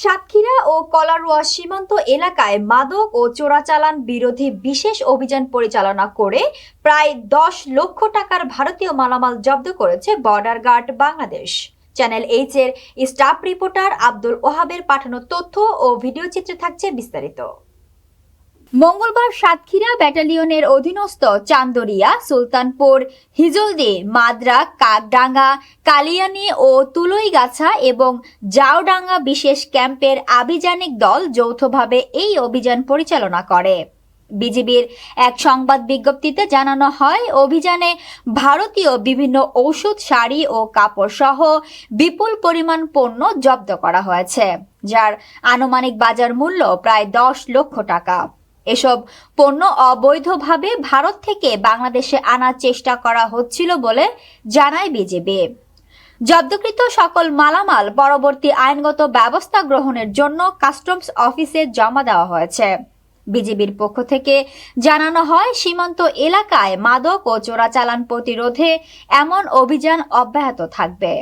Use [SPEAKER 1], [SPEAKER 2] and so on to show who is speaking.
[SPEAKER 1] সাতক্ষীরা ও কলারোয়া সীমান্ত এলাকায় মাদক ও চোরাচালান বিরোধী বিশেষ অভিযান পরিচালনা করে প্রায় দশ লক্ষ টাকার ভারতীয় মালামাল জব্দ করেছে border guard Bangladesh. Channel H এর স্টাফ রিপোর্টার আব্দুল ওহাবের পাঠানো তথ্য ও ভিডিও চিত্রে থাকছে বিস্তারিত। মঙ্গলবার সাতক্ষীরা ব্যাটালিয়নের অধীনস্থ চান্দরিয়া, সুলতানপুর, হিজলদি, মাদ্রা, কাকডাঙ্গা, কালিয়ানি ও তুলইগাছা এবং জাওডাঙ্গা বিশেষ ক্যাম্পের আভিযানিক দল যৌথভাবে এই অভিযান পরিচালনা করে। বিজিবির এক সংবাদ বিজ্ঞপ্তিতে জানানো হয়, অভিযানে ভারতীয় বিভিন্ন ঔষধ, শাড়ি ও কাপড় সহ বিপুল পরিমাণ পণ্য জব্দ করা হয়েছে, যার আনুমানিক বাজার মূল্য প্রায় দশ লক্ষ টাকা। এসব পণ্য অবৈধভাবে ভারত থেকে বাংলাদেশে আনার চেষ্টা করা হচ্ছিল বলে জানায় বিজেপি। জব্দকৃত সকল মালামাল পরবর্তী আইনগত ব্যবস্থা গ্রহণের জন্য কাস্টমস অফিসে জমা দেওয়া হয়েছে। বিজেপির পক্ষ থেকে জানানো হয়, সীমান্ত এলাকায় মাদক ও চোরাচালান প্রতিরোধে এমন অভিযান অব্যাহত থাকবে।